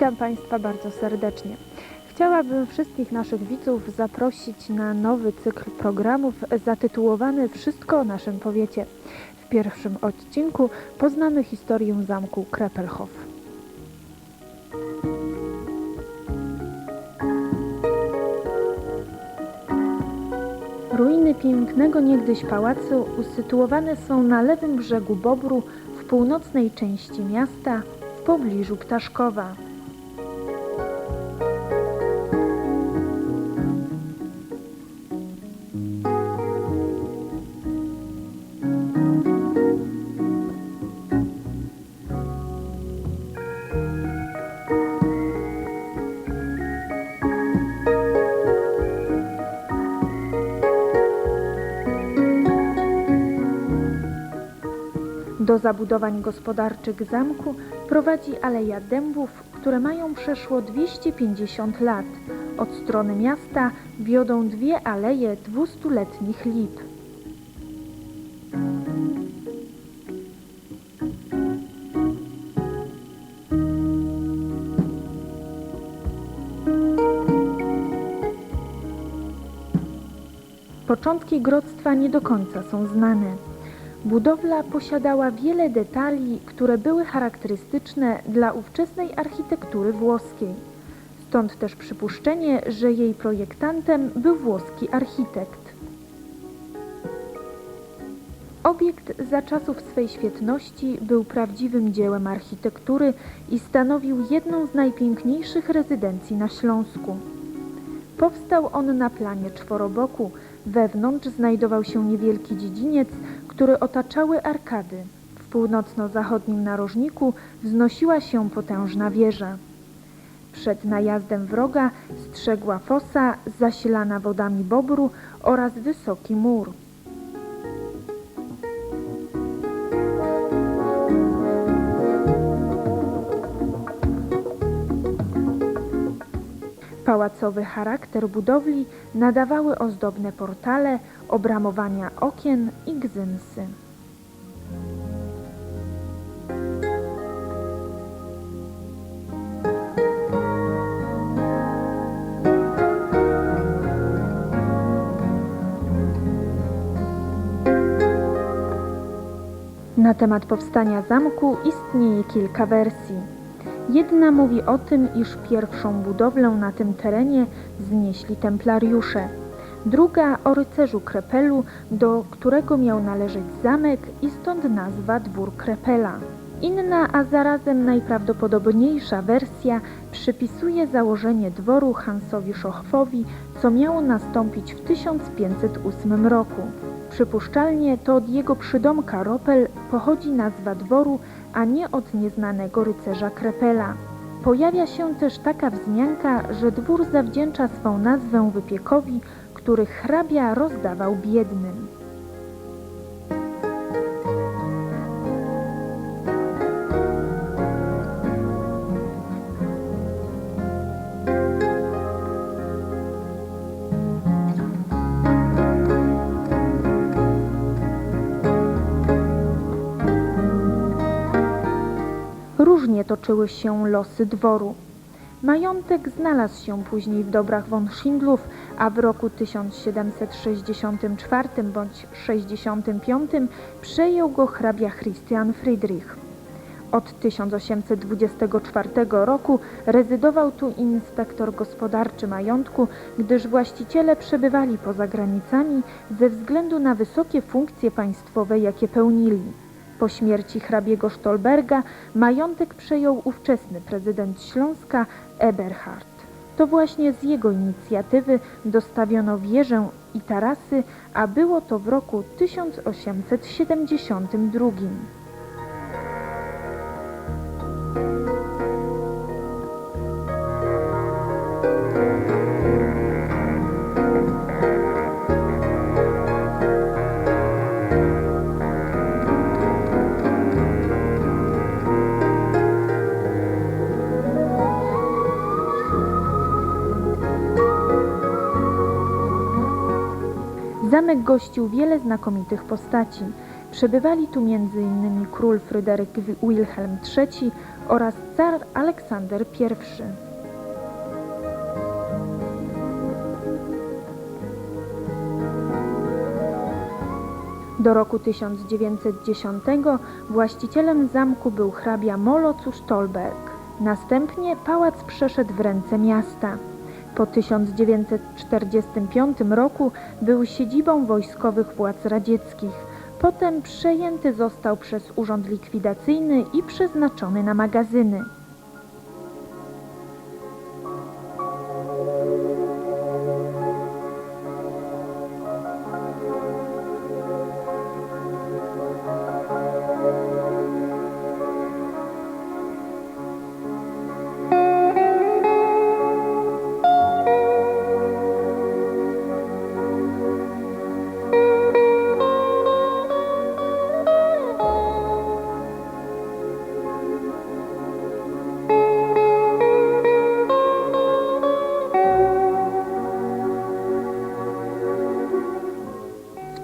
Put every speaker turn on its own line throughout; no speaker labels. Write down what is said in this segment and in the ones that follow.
Witam Państwa bardzo serdecznie. Chciałabym wszystkich naszych widzów zaprosić na nowy cykl programów zatytułowany Wszystko o naszym powiecie. W pierwszym odcinku poznamy historię zamku Krepelhof. Ruiny pięknego niegdyś pałacu usytuowane są na lewym brzegu Bobru w północnej części miasta w pobliżu Ptaszkowa. Do zabudowań gospodarczych zamku prowadzi Aleja Dębów, które mają przeszło 250 lat. Od strony miasta wiodą dwie aleje dwustuletnich lip. Początki grodztwa nie do końca są znane. Budowla posiadała wiele detali, które były charakterystyczne dla ówczesnej architektury włoskiej. Stąd też przypuszczenie, że jej projektantem był włoski architekt. Obiekt za czasów swej świetności był prawdziwym dziełem architektury i stanowił jedną z najpiękniejszych rezydencji na Śląsku. Powstał on na planie czworoboku. Wewnątrz znajdował się niewielki dziedziniec, który otaczały arkady. W północno-zachodnim narożniku wznosiła się potężna wieża. Przed najazdem wroga strzegła fosa zasilana wodami Bobru oraz wysoki mur. Pałacowy charakter budowli nadawały ozdobne portale, obramowania okien i gzymsy. Na temat powstania zamku istnieje kilka wersji. Jedna mówi o tym, iż pierwszą budowlę na tym terenie znieśli templariusze. Druga o rycerzu Krepelu, do którego miał należeć zamek i stąd nazwa dwór Krepela. Inna, a zarazem najprawdopodobniejsza wersja przypisuje założenie dworu Hansowi Szochwowi, co miało nastąpić w 1508 roku. Przypuszczalnie to od jego przydomka Ropel pochodzi nazwa dworu, a nie od nieznanego rycerza Krepela. Pojawia się też taka wzmianka, że dwór zawdzięcza swą nazwę wypiekowi, który hrabia rozdawał biednym. Różnie toczyły się losy dworu. Majątek znalazł się później w dobrach von Schindlów, a w roku 1764 bądź 65 przejął go hrabia Christian Friedrich. Od 1824 roku rezydował tu inspektor gospodarczy majątku, gdyż właściciele przebywali poza granicami ze względu na wysokie funkcje państwowe, jakie pełnili. Po śmierci hrabiego Stolberga majątek przejął ówczesny prezydent Śląska Eberhard. To właśnie z jego inicjatywy dostawiono wieżę i tarasy, a było to w roku 1872. Zamek gościł wiele znakomitych postaci. Przebywali tu m.in. król Fryderyk Wilhelm III oraz car Aleksander I. Do roku 1910 właścicielem zamku był hrabia Molocu Stolberg. Następnie pałac przeszedł w ręce miasta. Po 1945 roku był siedzibą wojskowych władz radzieckich. Potem przejęty został przez urząd likwidacyjny i przeznaczony na magazyny.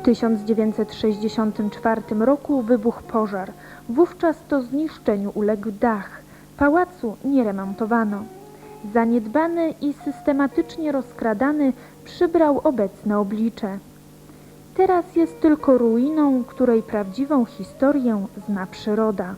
1964 roku wybuchł pożar. Wówczas to zniszczeniu uległ dach. Pałacu nie remontowano. Zaniedbany i systematycznie rozkradany przybrał obecne oblicze. Teraz jest tylko ruiną, której prawdziwą historię zna przyroda.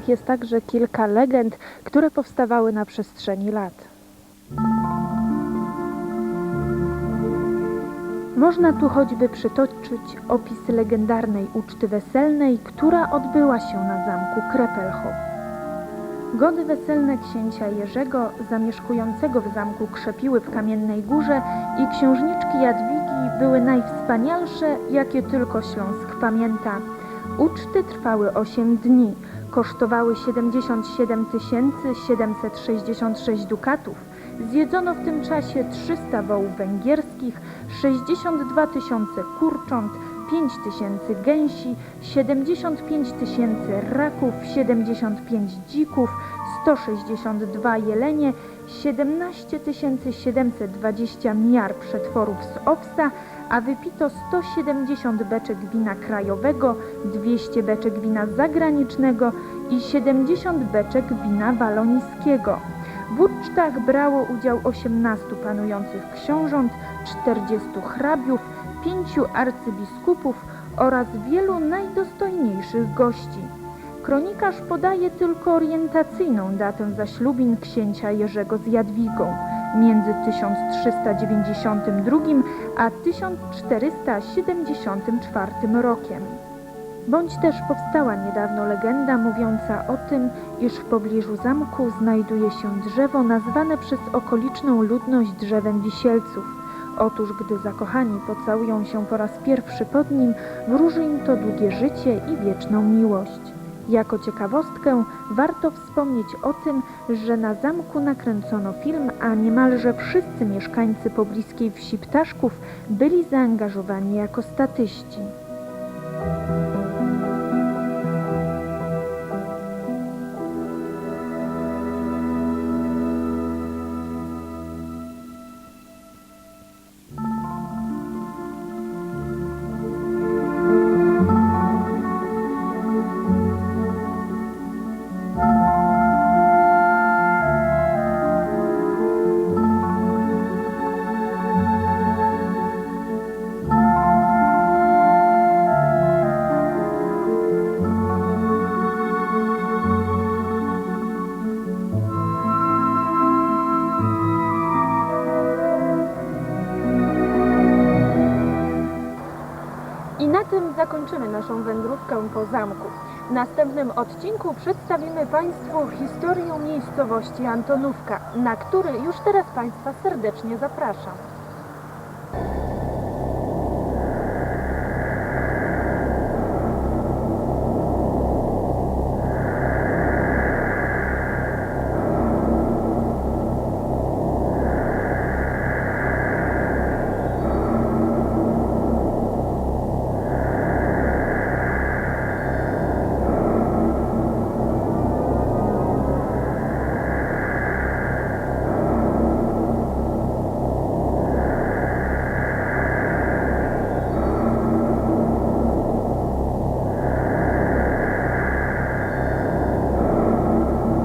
Związanych jest także kilka legend, które powstawały na przestrzeni lat. Można tu choćby przytoczyć opis legendarnej uczty weselnej, która odbyła się na zamku Krepelhof. Gody weselne księcia Jerzego, zamieszkującego w zamku Krzepiły w Kamiennej Górze i księżniczki Jadwigi były najwspanialsze, jakie tylko Śląsk pamięta. Uczty trwały 8 dni, kosztowały 77 766 dukatów. Zjedzono w tym czasie 300 wołów węgierskich, 62 tysiące kurcząt, 5 tysięcy gęsi, 75 tysięcy raków, 75 dzików, 162 jelenie, 17 720 miar przetworów z owsa, a wypito 170 beczek wina krajowego, 200 beczek wina zagranicznego i 70 beczek wina walońskiego. W ucztach brało udział 18 panujących książąt, 40 hrabiów, 5 arcybiskupów oraz wielu najdostojniejszych gości. Kronikarz podaje tylko orientacyjną datę zaślubin księcia Jerzego z Jadwigą między 1392 a 1474 rokiem. Bądź też powstała niedawno legenda mówiąca o tym, iż w pobliżu zamku znajduje się drzewo nazwane przez okoliczną ludność drzewem wisielców. Otóż gdy zakochani pocałują się po raz pierwszy pod nim, wróży im to długie życie i wieczną miłość. Jako ciekawostkę warto wspomnieć o tym, że na zamku nakręcono film, a niemalże wszyscy mieszkańcy pobliskiej wsi Ptaszków byli zaangażowani jako statyści. naszą wędrówkę po zamku. W następnym odcinku przedstawimy Państwu historię miejscowości Antonówka, na który już teraz Państwa serdecznie zapraszam.